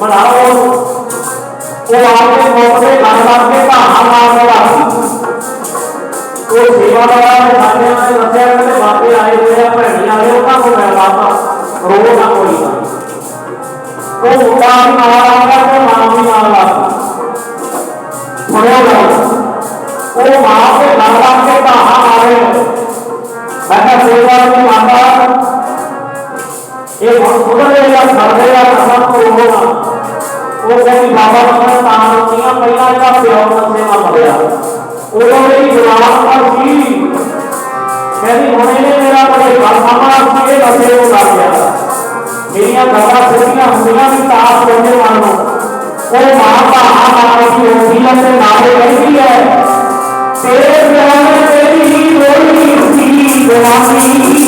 ਬਣਾਓ ਉਹ ਆਪੇ ਮੁੱਖ ਦੇ ਘਰ ਵੜ ਕੇ ਧਾਹਾਂ ਮਾਰ ਰਿਹਾ ਉਹ ਸੇਵਾਦਾਰਾਂ ਨੇ ਸਾਡੇ ਨਾਲ ਦੱਸਿਆ ਕਿ ਬਾਪੇ ਆਏ ਹੋਏ ਆ ਭੈਣੀ ਆਏ ਉਹਨਾਂ ਨੂੰ ਮੈਂ ਬਾਪਾ ਰੋ ਨਾ ਕੋਈ ਨਾ ਉਹ ਮੁੰਡਾ ਵੀ ਨਾਲ ਆਉਂਦਾ ਤੇ ਮਾਂ ਵੀ ਨਾਲ ਆਉਂਦਾ ਸੁਣਿਓ ਗੱਲ ਉਹ ਮਾਂ ਦੇ ਘਰ ਵੜ ਕੇ ਧਾਹਾਂ ਮਾਰੇ ਮੈਂ ਕਿਹਾ ਸੇਵਾ ਦੀ ਮਾਤਾ ਇਹ ਹੁਣ ਉਹ ਕਹਿੰਦੀ ਬਾਬਾ ਜੀ ਤਾਂ ਹੁੰਦੀਆਂ ਪਹਿਲਾਂ ਇਹਦਾ ਪਿਓ ਨਸੇ ਨਾ ਮਰਿਆ ਉਦੋਂ ਮੇਰੀ ਜਵਾਨ ਪਰ ਸੀ ਕਹਿੰਦੀ ਹੁਣ ਇਹਨੇ ਮੇਰਾ ਬੜੇ ਘਰ ਸਾਹਮਣਾ ਸੀ ਇਹ ਨਸੇ ਨੂੰ ਕਰ ਗਿਆ ਮੇਰੀਆਂ ਗੱਲਾਂ ਸਿੱਧੀਆਂ ਹੁੰਦੀਆਂ ਵੀ ਤਾਂ ਕੋਨੇ ਮਨ ਨੂੰ ਉਹ ਮਾਂ ਦਾ ਆਹ ਦੀ ਹੁੰਦੀ ਹੈ ਤੇ ਨਾਲੇ ਕਹਿੰਦੀ ਹੈ ਤੇਰੇ ਪਿਆਰ ਨੇ ਤੇਰੀ ਰੋਈ ਸੀ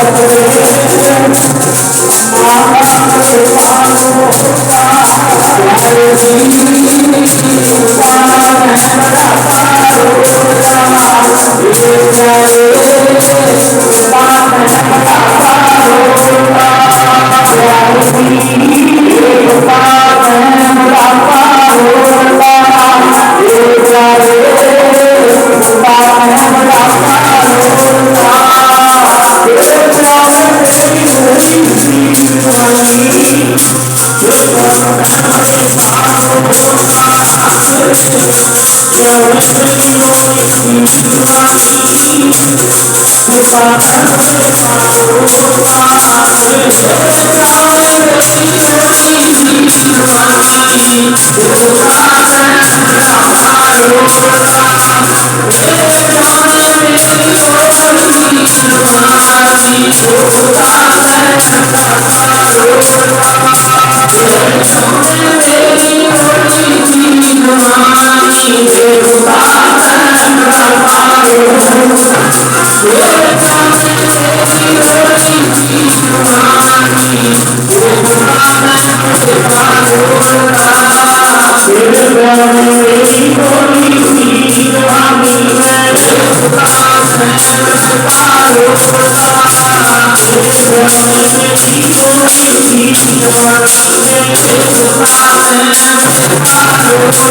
ਜਵਾਨੀ ਤੇਰੇ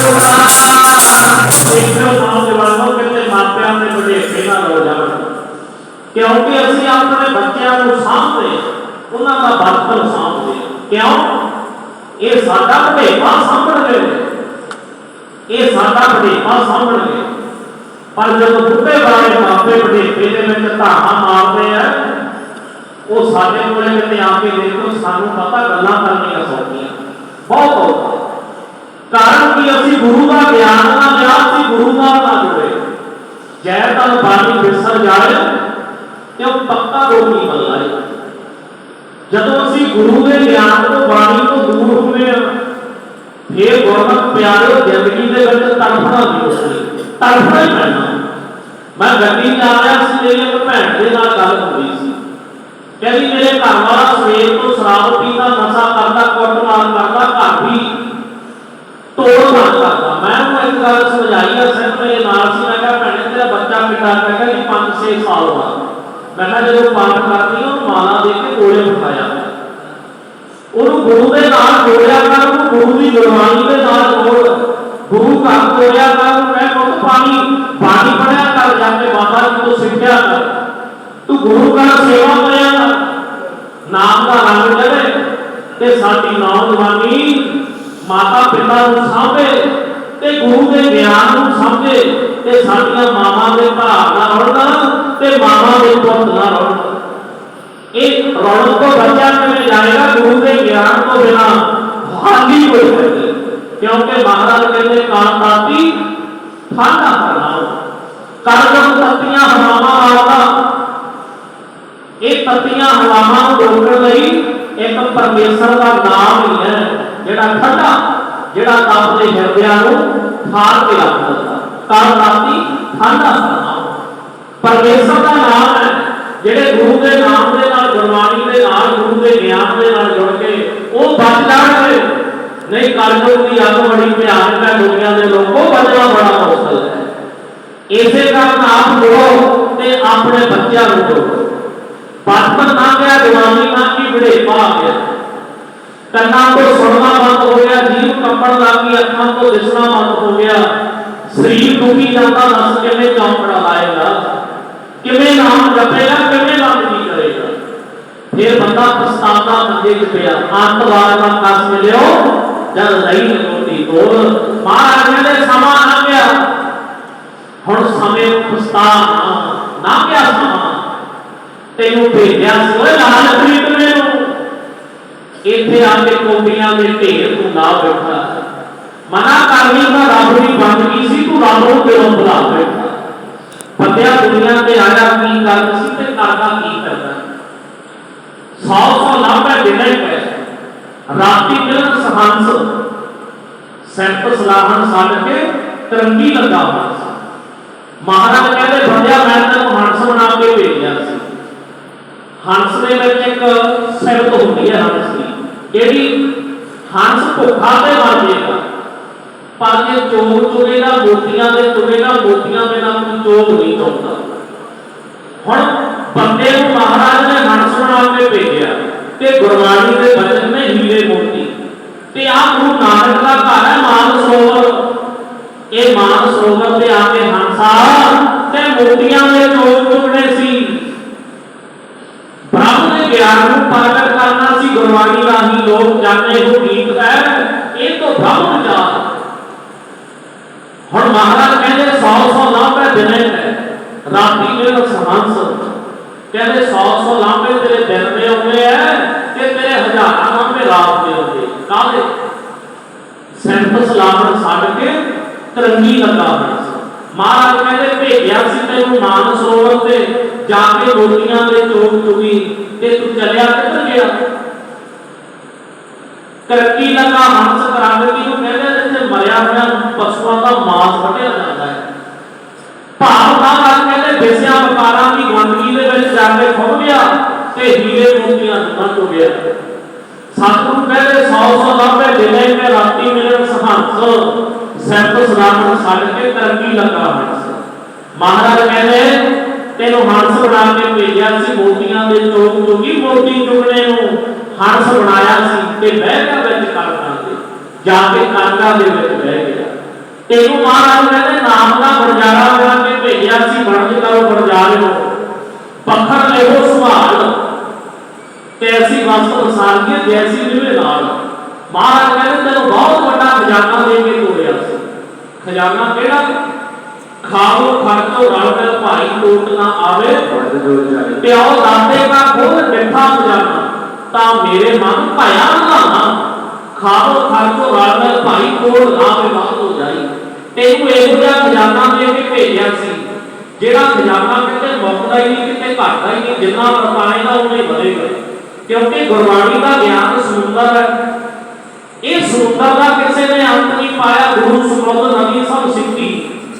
ਕੋਲ ਦੇਖੋ ਨੌਜਵਾਨੋ ਕਿਤੇ ਮਾਪਿਆਂ ਦੇ ਬੁਢੇਪੇ ਨਾ ਹੋ ਜਾਣ ਕਿਉਂਕਿ ਅਸੀਂ ਆਪਣੇ ਬੱਚਿਆਂ ਨੂੰ ਸਾਂਭਦੇ ਉਹਨਾਂ ਦਾ ਬਚਪਨ ਸਾਂਭਦੇ ਕਿਉਂ ਇਹ ਸਾਡਾ ਬੁਢੇਪਾ ਸਾਂਭਣਗੇ ਇਹ ਸਾਡਾ ਬੁਢੇਪਾ ਸਾਂਭਣਗੇ ਪਰ ਜਦੋਂ ਬੁੱਢੇ ਵਾਲੇ ਮਾਪੇ ਬੁਢੇਪੇ ਦੇ ਵਿੱਚ ਧਾਹਾਂ ਮਾਰਦੇ ਆ ਉਹ ਸਾਡੇ ਕੋਲੇ ਕਿਤੇ ਆ ਕੇ ਦੇਖੋ ਸਾਨੂੰ ਪਤਾ ਗੱਲਾਂ ਕਰਨੀਆਂ ਸੌਖੀਆਂ ਬਹੁਤ ਔਖਾ ਕਾਰਨ ਕਿ ਅਸੀਂ ਗੁਰੂ ਦਾ ਗਿਆਨ ਨਾ ਲਿਆ ਸੀ ਗੁਰੂ ਨਾਲ ਨਾ ਜੁੜੇ ਜੈ ਤਨ ਬਾਣੀ ਵਿਸਰ ਜਾਏ ਤੇ ਉਹ ਪੱਕਾ ਰੋਗੀ ਬਣ ਲਾਏ ਜਦੋਂ ਅਸੀਂ ਗੁਰੂ ਦੇ ਗਿਆਨ ਤੋਂ ਬਾਣੀ ਤੋਂ ਦੂਰ ਹੁੰਦੇ ਆ, ਫੇਰ ਗੁਰਮਤ ਪਿਆਰਿਓ, ਜ਼ਿੰਦਗੀ ਦੇ ਵਿੱਚ ਤੜਫਣਾ ਨਹੀਂ। ਹੋਣੀ ਤੜਫਣਾ ਹੀ ਪੈਣਾ। ਮੈਂ ਗੱਡੀ ਜਾ ਰਿਹਾ ਸੀ, ਮੇਰੇ ਇੱਕ ਭੈਣ ਦੇ ਨਾਲ ਗੱਲ ਹੁੰਦੀ ਸੀ। ਕਹਿੰਦੀ, ਮੇਰੇ ਘਰ ਵਾਲਾ ਸਵੇਰ ਤੋਂ ਸ਼ਰਾਬ ਪੀਂਦਾ ਨਸ਼ਾ ਕਰਦਾ ਕੁੱਟਮਾਰ ਕਰਦਾ ਘਰ ਵੀ ਤੋੜ ਨਾ ਕਰਦਾ ਮੈਂ ਉਹਨੂੰ ਇੱਕ ਗੱਲ ਸਮਝਾਈ ਆ ਸਿਰ ਮੇਰੇ ਨਾਲ ਸੀ ਮੈਂ ਕਿਹਾ ਭੈਣੇ ਤੇਰਾ ਬੱਚਾ ਕਿੰਨਾ ਮੈਂ ਕਿਹਾ ਜੀ 5-6 ਮੈਂ ਜਦੋਂ ਪਾਠ ਕਰਦੀ ਉਹ ਮਾਲਾ ਦੇ ਕੇ ਕੋਲੇ ਬਿਠਾਇਆ ਉਹਨੂੰ ਗੁਰੂ ਦੇ ਨਾਲ ਜੋੜਿਆ ਕਰ, ਉਹਨੂੰ ਗੁਰੂ ਦੀ ਗੁਰਬਾਣੀ ਦੇ ਨਾਲ ਜੋੜ। ਗੁਰੂ ਘਰ ਜੋੜਿਆ ਕਰ ਮੈਂ ਪੁੱਤ ਪਾਣੀ ਬਾਣੀ ਪੜਿਆ ਕਰ, ਜਾ ਕੇ ਬਾਬਾ ਜੀ ਤੋਂ ਸਿੱਖਿਆ ਕਰ। ਤੂੰ ਗੁਰੂ ਘਰ ਸੇਵਾ ਕਰਿਆ ਕਰ। ਨਾਮ ਦਾ ਰੰਗ ਚੜੇ ਤੇ ਸਾਡੀ ਨੌਜਵਾਨੀ ਮਾਤਾ ਪਿਤਾ ਨੂੰ ਸਾਂਭੇ। ਤੇ ਗੁਰੂ ਦੇ ਗਿਆਨ ਨੂੰ ਸਮਝੇ ਤੇ ਸਾਡੀਆਂ ਮਾਵਾਂ ਦੇ ਭਾਵ ਨਾ ਰੋਣ ਤੇ ਮਾਵਾਂ ਦੇ ਪੁੱਤ ਨਾ ਰੋਣ ਇਹ ਰੌਣਕ ਤੋਂ ਬੱਚਾ ਕਿਵੇਂ ਜਾਏਗਾ? ਗੁਰੂ ਦੇ ਗਿਆਨ ਤੋਂ ਬਿਨਾ ਹਾਲੀ ਕੋਈ ਨਹੀਂ ਕਿਉਂਕਿ ਮਹਾਰਾਜ ਕਹਿੰਦੇ, ਕਾਲ ਤਾਤੀ ਠਾਣਾ ਕਰਨਾ ਕਰਜਮ ਤਤੀਆਂ ਹਵਾਵਾਂ ਆਉਂਦਾ। ਚਲਦੀਆਂ ਹਵਾਵਾਂ ਨੂੰ ਰੋਕਣ ਲਈ ਇੱਕ ਪਰਮੇਸ਼ਰ ਦਾ ਨਾਮ ਹੀ ਹੈ, ਜਿਹੜਾ ਠੰਡਾ ਜਿਹੜਾ ਆਪਣੇ ਹਿਰਦਿਆਂ ਨੂੰ ਠਾਰ ਕੇ ਰੱਖ ਦਿੰਦਾ। ਕੱਲ ਰਾਤੀ ਠੰਡਾ ਨਾਮ ਪਰਮੇਸ਼ਰ ਦਾ ਨਾਮ ਹੈ, ਜਿਹੜੇ ਗੁਰੂ ਦੇ ਨਾਮ ਦੇ ਨਾਲ, ਗੁਰਬਾਣੀ ਦੇ ਨਾਲ, ਗੁਰੂ ਦੇ ਗਿਆਨ ਦੇ ਨਾਲ ਜੁੜ ਕੇ ਉਹ ਬਚ ਜਾਣਗੇ ਨਹੀਂ ਕਲਯੁਗ ਦੀ ਅੱਗ ਬੜੀ ਭਿਆਨਕ ਹੈ ਦੁਨੀਆ ਦੇ ਲੋਕੋ ਬਚਣਾ ਬੜਾ ਮੁਸ਼ਕਲ ਹੈ। ਇਸੇ ਕਾਰਨ ਆਪ ਜੁੜੋ ਤੇ ਆਪਣੇ ਬੱਚਿਆਂ ਨੂੰ ਜੋੜੋ। ਬਚਪਨ ਨਾ ਗਿਆ ਜਵਾਨੀ ਨਾ ਕੀ ਬੁਢੇਪਾ ਆ ਗਿਆ ਕੰਨਾਂ ਤੋਂ ਸੁਣਨਾ ਬੰਦ ਹੋ ਗਿਆ ਜੀਭ ਕੰਬਣ ਲੱਗ ਗਈ ਅੱਖਾਂ ਤੋਂ ਦਿਸਣਾ ਬੰਦ ਹੋ ਗਿਆ ਸਰੀਰ ਦੁਖੀ ਕਿਵੇਂ ਚੌਂਕੜਾ ਲਾਏਗਾ ਕਿਵੇਂ ਨਾਮ ਜਪੇਗਾ? ਕਿਵੇਂ ਨਾਮ ਜੀ ਕਰੇਗਾ? ਫਿਰ ਬੰਦਾ ਪਛਤਾਵਾ ਮੰਜੇ 'ਚ ਪਿਆ ਅੰਤ ਦਾ ਕਸ ਮਿਲਿਓ, ਜਦ ਨਹੀਂ ਲੋਟੀ ਤੋੜ ਮਹਾਰਾਜ ਕਹਿੰਦੇ ਸਮਾਂ ਆ ਗਿਆ। ਹੁਣ ਸਮੇਂ ਪਛਤਾਵਾ ਨਾ ਗਿਆ ਸਮਾਂ। ਤੈਨੂੰ ਭੇਜਿਆ ਸੀ ਓਏ ਲਾਲ ਖਰੀਦਣੇ ਨੂੰ। ਇੱਥੇ ਆ ਕੇ ਕੋਪੀਆਂ ਦੇ ਢੇਰ ਤੂੰ ਲਾ ਬੈਠਾ। ਮਨਾ ਕਰਨੀ ਤਾਂ ਰੱਬ ਦੀ ਬੰਦਗੀ ਸੀ ਨੂੰ ਬੁਲਾ ਬੈਠਾ ਬੰਦਿਆ ਦੁਨੀਆ ਤੇ ਆਇਆ ਕੀ ਕਰ ਸੀ ਤੇ ਕਰਦਾ ਕੀ ਕਰਦਾ? ਸੌ ਸੌ ਲਾਭੇ ਦੇਣਾ ਹੀ ਪੈ ਰਾਤੀ ਮਿਲਣ ਸਹੰਸ ਸੈਂਟ ਸਲਾਹਨ ਛੱਡ ਕੇ ਤਰੰਗੀ ਲੱਗਾ ਹੋਇਆ ਮਹਾਰਾਜ ਕਹਿੰਦੇ, ਬੰਦਿਆ, ਮੈਂ ਤੈਨੂੰ ਹੰਸ ਬਣਾ ਕੇ ਭੇਜਿਆ ਸੀ। ਹੰਸ ਦੇ ਵਿੱਚ ਇੱਕ ਸਿਰਤ ਹੁੰਦੀ ਹੈ ਹੰਸ ਦੀ। ਜਿਹੜੀ ਹੰਸ ਭੁੱਖਾ ਤੇ ਮਰ ਜਾਏਗਾ ਪਰ ਜੇ ਚੋਗ ਚੁਗੇਗਾ ਮੋਤੀਆਂ ਦੇ ਚੁਗੇਗਾ ਮੋਤੀਆਂ ਦੇ ਨਾਲ ਕੋਈ ਚੋਗ ਨਹੀਂ ਚੁਗਦਾ ਹੁਣ ਬੰਦੇ ਨੂੰ ਮਹਾਰਾਜ ਨੇ ਹੰਸ ਬਣਾ ਕੇ ਭੇਜਿਆ ਤੇ ਗੁਰਬਾਣੀ ਦੇ ਬਚਨ ਨੇ ਹੀਰੇ ਮੋਤੀ। ਤੇ ਆ ਗੁਰੂ ਨਾਨਕ ਦਾ ਘਰ ਹੈ ਮਾਨ ਇਹ ਮਾਨ ਤੇ ਆ ਕੇ ਹੰਸਾ ਤੇ ਮੋਤੀਆਂ ਦੇ ਚੋਗ ਚੁਗਣੇ ਸੀ। ਬ੍ਰਹਮ ਦੇ ਗਿਆਨ ਨੂੰ ਪ੍ਰਗਟ ਕਰਨਾ ਸੀ, ਗੁਰਬਾਣੀ ਰਾਹੀਂ ਲੋਕ ਜਾਣੇ ਹੋ ਗੀਤ ਹੈ, ਇਹ ਤੋਂ ਬ੍ਰਹਮ ਵਿਚਾਰ ਹੁਣ ਮਹਾਰਾਜ ਕਹਿੰਦੇ 100 100 ਲਾਂਭੇ ਦਿਨੇ ਰਾਤੀ ਮੇਰੇ ਸਹੰਸ ਕਹਿੰਦੇ 100 100 ਲਾਂਭੇ ਤੇਰੇ ਦਿਨ ਦੇ ਆਉਂਦੇ ਐ ਤੇ ਤੇਰੇ ਹਜ਼ਾਰਾਂ ਲਾਂਭੇ ਰਾਤ ਦੇ ਆਉਂਦੇ। ਕਾਹਦੇ? ਸੈਂਟ ਸਲਾਮਤ ਛੱਡ ਕੇ ਤਰੰਗੀ ਲੱਗਾ ਹੋਇਆ ਸੀ। ਮਹਾਰਾਜ ਕਹਿੰਦੇ ਭੇਜਿਆ ਸੀ ਤੈਨੂੰ ਮਾਨ ਤੇ, ਜਾ ਕੇ ਰੋਟੀਆਂ ਦੇ ਚੋਕ ਚੁਗੀ ਤੇ ਤੂੰ ਚੱਲਿਆ ਕਿੱਧਰ ਗਿਆ? ਕਰਕੀ ਲਗਾ ਹੰਸ ਕਰਾਂਗੀ ਨੂੰ ਮਰਿਆ ਹੋਇਆ ਪਸ਼ੂਆਂ ਦਾ ਮਾਸ ਵੱਢਿਆ ਜਾਂਦਾ ਹੈ। ਭਾਵ ਦਾ ਗੱਲ ਕਹਿੰਦੇ ਬੇਸਿਆਂ ਵਪਾਰਾਂ ਦੀ ਗੰਦਗੀ ਦੇ ਵਿੱਚ ਜਾ ਕੇ ਖੁੱਭ ਗਿਆ ਤੇ ਹੀਰੇ ਮੋਤੀਆਂ ਨੂੰ ਹੋ ਗਿਆ। ਸਤਿਗੁਰੂ ਕਹਿੰਦੇ 100 100 ਲਾਭੇ ਦਿਨੇ ਤੇ ਰਾਤੀ ਮਿਲਣ ਸਹੰਸ ਸੈਂਤ ਸਲਾਮਤ ਛੱਡ ਕੇ ਤਰੱਕੀ ਲੱਗਾ ਹੋਇਆ ਮਹਾਰਾਜ ਕਹਿੰਦੇ, ਤੈਨੂੰ ਹੰਸ ਬਣਾ ਕੇ ਭੇਜਿਆ ਸੀ ਮੋਤੀਆਂ ਦੇ ਚੋਕ ਚੋਗੀ ਮੋਤੀ ਚੁਗਣੇ ਨੂੰ। ਹੰਸ ਬਣਾਇਆ ਸੀ ਤੇ ਬਹਿ ਗਿਆ ਵਿੱਚ ਕਰਨਾ ਜਾ ਕੇ ਕਾਂਗਾ ਦੇ ਵਿੱਚ ਬਹਿ ਗਿਆ। ਤੈਨੂੰ ਮਹਾਰਾਜ ਕਹਿੰਦੇ, ਨਾਮ ਦਾ ਵਰਜਾਰਾ ਬਣਾ ਕੇ ਭੇਜਿਆ ਸੀ ਬਣਜ ਕਰੋ ਵਰਜਾਰਿਓ ਪੱਖਰ ਲੈੋ ਸੁਭਾਲ ਤੇ ਵਸਤ ਵਸਾਰੀਏ ਜੈਸੀ ਨਿਵੇ ਨਾਲ। ਮਹਾਰਾਜ ਕਹਿੰਦੇ, ਤੈਨੂੰ ਬਹੁਤ ਵੱਡਾ ਖਜ਼ਾਨਾ ਦੇ ਕੇ ਤੋੜਿਆ ਸੀ। ਖਜ਼ਾਨਾ ਕਿਹੜਾ? ਖਾਓ ਖਰਚੋ ਰਲ ਮਿਲ ਭਾਈ ਟੋਟ ਨਾ ਆਵੇ। ਪਿਓ ਦਾਦੇ ਦਾ ਖੁਦ ਮਿੱਠਾ ਖਜ਼ਾਨਾ। ਤਾਂ ਮੇਰੇ ਮਨ ਭਇਆ ਨਾ। ਖਾਓ ਖਰਚੋ ਰਲ ਭਾਈ ਟੋਟ ਨਾ ਆਵੇ ਹੋ ਜਾਈ। ਤੈਨੂੰ ਇਹੋ ਜਿਹਾ ਖਜ਼ਾਨਾ ਦੇ ਕੇ ਭੇਜਿਆ ਸੀ, ਜਿਹੜਾ ਖਜ਼ਾਨਾ ਕਿਤੇ ਮੁੱਕਦਾ ਹੀ ਨਹੀਂ, ਕਿਤੇ ਘਟਦਾ ਹੀ ਨਹੀਂ, ਜਿੰਨਾ ਵਰਤਾਏਗਾ ਉਨਾ ਵਧੇਗਾ ਕਿਉਂਕਿ ਗੁਰਬਾਣੀ ਦਾ ਗਿਆਨ ਸਮੁੰਦਰ ਹੈ। ਇਹ ਸਮੁੰਦਰ ਦਾ ਕਿਸੇ ਨੇ ਅੰਤ ਨਹੀਂ ਪਾਇਆ, ਗੁਰੂ ਸਮੁੰਦਰ ਨਦੀ ਸਭ ਸਿੱਧੀ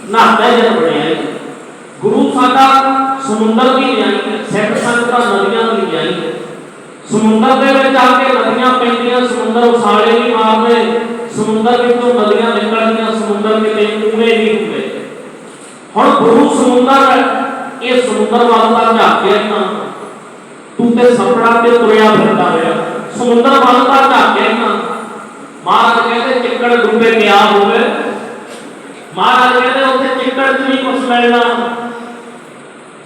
ਨਾਤਾ ਜਨ ਬਣਿਆ ਗੁਰੂ ਸਾਡਾ ਸਮੁੰਦਰ ਦੀ ਨਿਆਈ ਹੈ, ਸਿੱਖ ਸੰਗਤਾਂ ਨਦੀਆਂ ਸਮੁੰਦਰ ਦੇ ਵਿੱਚ ਆ ਕੇ ਨਦੀਆਂ ਪੈਂਦੀਆਂ, ਸਮੁੰਦਰ ਉਸਾਲੇ ਨਹੀਂ ਮਾਰਦੇ। ਸਮੁੰਦਰ ਵਿੱਚੋਂ ਨਦੀਆਂ ਨਿਕਲਦੀਆਂ ਸਮੁੰਦਰ ਕਿਤੇ ਕੂਏ ਨਹੀਂ ਹੁੰਦੇ। ਹੁਣ ਗੁਰੂ ਸਮੁੰਦਰ ਹੈ, ਇਹ ਸਮੁੰਦਰ ਵੱਲ ਤਾਂ ਝਾਕਿਆ ਹੀ ਨਾ। ਤੂੰ ਤੇ ਸਪੜਾ ਤੇ ਤੁਰਿਆ ਫਿਰਦਾ ਰਿਹਾ। ਸਮੁੰਦਰ ਵੱਲ ਤਾਂ ਝਾਕਿਆ ਹੀ ਨਾ। ਮਹਾਰਾਜ ਕਹਿੰਦੇ, ਚਿੱਕੜ ਡੁੱਬੇ ਗਿਆ ਹੋਵੇ। ਮਹਾਰਾਜ ਕਹਿੰਦੇ, ਉੱਥੇ ਚਿੱਕੜ ਚ ਨਹੀਂ ਕੁਛ ਮਿਲਣਾ।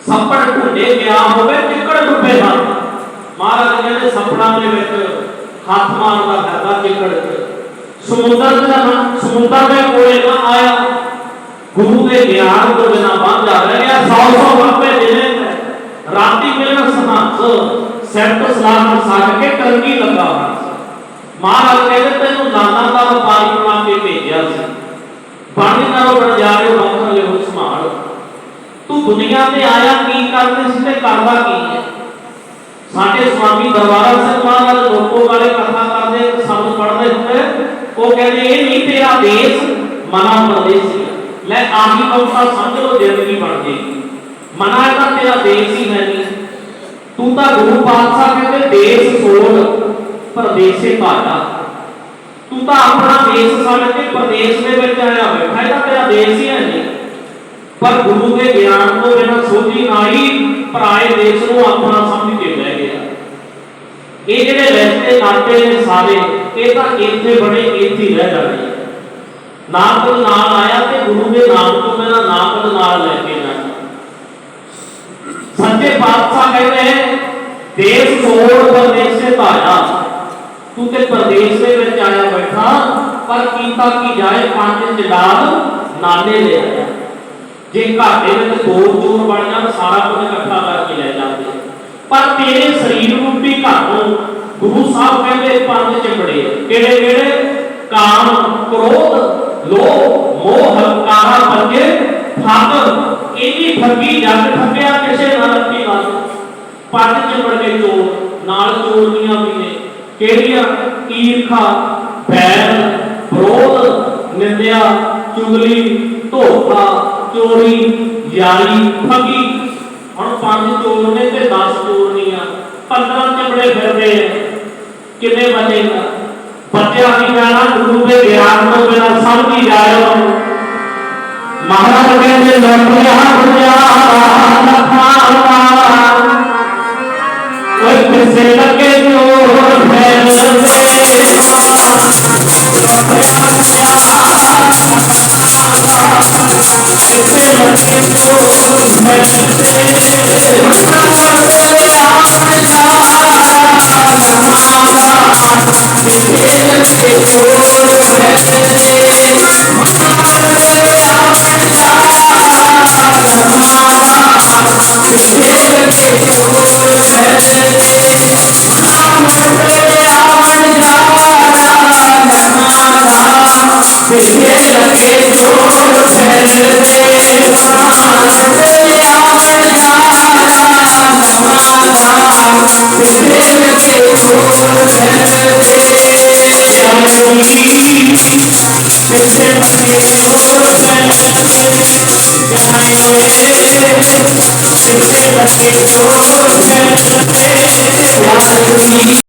ਸੱਪੜ ਢੁੱਡੇ ਗਿਆ ਹੋਵੇ, ਚਿੱਕੜ ਡੁੱਬੇ ਹਨ ਮਹਾਰਾਜ ਕਹਿੰਦੇ ਸੱਪੜਾਂ ਦੇ ਵਿੱਚ ਹੱਥ ਮਾਰਦਾ ਫਿਰਦਾ ਚਿੱਕੜ ਸਮੁੰਦਰ ਦਾ ਸਮੁੰਦਰ ਦੇ ਕੋਲੇ ਨਾ ਆਇਆ। ਗੁਰੂ ਦੇ ਗਿਆਨ ਤੋਂ ਬਿਨਾ ਬੰਦ ਜਾ ਰਿਹਾ ਸੌ ਸੌ ਵਾਪੇ ਦੇਣੇ ਰਾਤੀ ਮਿਲਣ ਸਹੰਸ ਸੈਂਟ ਸਲਾਮ ਸਾਜ ਕੇ ਕਰੰਗੀ ਲੱਗਾ ਮਹਾਰਾਜ ਕਹਿੰਦੇ, ਤੈਨੂੰ ਨਾਨਾ ਦਾ ਵਪਾਰੀ ਬਣਾ ਕੇ ਭੇਜਿਆ ਸੀ। ਬਾਣੀ ਨਾਲੋਂ ਬਣ ਜਾ ਰਹੇ ਵਕਤ ਲਿਓ, ਸੰਭਾਲ। ਤੂੰ ਦੁਨੀਆ ਤੇ ਆਇਆ, ਕੀ ਕਰਦੇ ਸੀ ਤੇ ਕਰਦਾ ਕੀ ਹੈ? ਸਾਡੇ ਸਵਾਮੀ ਦਰਬਾਰਾ ਸਿੰਘ ਮਹਾਰਾਜ ਲੋਕੋ ਵਾਲੇ ਕਥਾ ਕਰਦੇ ਸ਼ਬਦ ਪੜ੍ਹਦੇ ਹੁੰਦੇ ਉਹ ਕਹਿੰਦੇ ਇਹ ਨਹੀਂ ਤੇਰਾ ਦੇਸ਼ ਮਨਾ ਪ੍ਰਦੇਸੀ ਲੈ ਆਹੀ ਕਵਤਾ ਸਮਝ ਲਓ ਜ਼ਿੰਦਗੀ ਬਣ ਜੇਗੀ ਮਨਾ ਤਾਂ ਤੇਰਾ ਦੇਸ਼ ਹੀ ਹੈ ਨਹੀਂ ਤੂੰ ਤਾਂ ਗੁਰੂ ਪਾਤਸ਼ਾਹ ਕਹਿੰਦੇ ਦੇਸ਼ ਛੋੜ ਪ੍ਰਦੇਸੇ ਭਾਟਾ ਤੂੰ ਤਾਂ ਆਪਣਾ ਦੇਸ਼ ਛੱਡ ਕੇ ਪ੍ਰਦੇਸ਼ ਦੇ ਵਿੱਚ ਆਇਆ ਬੈਠਾ ਇਹ ਤਾਂ ਤੇਰਾ ਦੇਸ਼ ਹੀ ਹੈ ਨਹੀਂ ਪਰ ਗੁਰੂ ਦੇ ਗਿਆਨ ਤੋਂ ਬਿਨਾਂ ਸੋਝੀ ਆਈ ਪਰਾਏ ਦੇਸ਼ ਨੂੰ ਆਪਣਾ ਸਮਝ ਕੇ ਬਹਿ ਗਿਆ ਇਹ ਜਿਹੜੇ ਰਿਸ਼ਤੇ ਨਾਤੇ ਨੇ ਸਾਰੇ, ਇਹ ਤਾਂ ਇੱਥੇ ਬੜੇ ਇੱਥੇ ਰਹਿ ਜਾਣੇ ਨਾਮ ਨਾਲ ਆਇਆ ਤੇ ਗੁਰੂ ਦੇ ਨਾਮ ਤੋਂ ਬਿਨਾਂ ਨਾਮ ਨਾਲ ਲੈ ਕੇ ਜਾਣਾ ਸੱਚੇ ਪਾਤਸ਼ਾਹ ਕਹਿੰਦੇ ਦੇਸ਼ ਛੋੜ ਪਰਦੇਸੇ ਧਾਇਆ। ਤੂੰ ਤੇ ਪ੍ਰਦੇਸ਼ ਦੇ ਵਿੱਚ ਆਇਆ ਬੈਠਾ, ਪਰ ਕੀਤਾ ਕੀ ਜਾਏ? ਪੰਜ ਜਲਾਲ ਨਾਲੇ ਲੈ ਆਇਆ। ਜੇ ਘਰ ਦੇ ਵਿੱਚ ਦੋ ਚੋਰ ਬਣ ਜਾਣ, ਸਾਰਾ ਕੁਝ ਇਕੱਠਾ ਕਰਕੇ ਲੈ ਜਾਂਦੇ। ਪਰ ਤੇਰੇ ਸਰੀਰ ਰੂਪੀ ਘਰ ਨੂੰ ਗੁਰੂ ਸਾਹਿਬ ਕਹਿੰਦੇ ਪੰਜ ਚਿੰਬੜੇ ਕਿਹੜੇ ਕਿਹੜੇ? ਕਾਮ, ਕ੍ਰੋਧ, ਲੋਭ, ਮੋਹ, ਹੰਕਾਰਾ ਪੰਜੇ ਠੱਗ। ਇਹਦੀ ਠੱਗੀ, ਜੱਗ ਠੱਗਿਆ ਕਿਸੇ ਨਾਲ ਰੱਖੀ ਗੱਲ। ਪੰਜ ਚਿੰਬੜ ਕੇ ਚੋਰ, ਨਾਲ ਚੋਰਨੀਆਂ ਵੀ ਨੇ। ਕਿਹੜੀਆਂ? ਈਰਖਾ ਬੈਰ ਵਿਰੋਧ, ਨਿੰਦਿਆ, ਚੁਗਲੀ, ਧੋਖਾ, ਚੋਰੀ, ਯਾਰੀ, ਠੱਗੀ। ਹੁਣ ਪੰਜ ਚੋਰ ਨੇ ਤੇ 10 ਚੋਰਨੀਆਂ। 15 ਚਿੰਬੜੇ ਫਿਰਦੇ ਆ। ਕਿਵੇਂ ਬਚੇਗਾ ਬਚਿਆ ਨਹੀਂ ਜਾਣਾ ਗੁਰੂ ਦੇ ਗਿਆਨ ਤੋਂ ਬਿਨਾ ਸਭ ਦੀ ਜਾਇਓ ਮਹਾਰਾਜ ਕਹਿੰਦੇ ਲੋਕਿਆ ਗੁਰਿਆ ਲਖਾਵਾ ਕੋਈ ਕਿਸੇ ਲੱਗੇ ਜੋਰ ਫੈਲ ਦੇ ਕਿਸੇ ਲੱਗੇ ਜੋਰ ਫੈਲ ਦੇ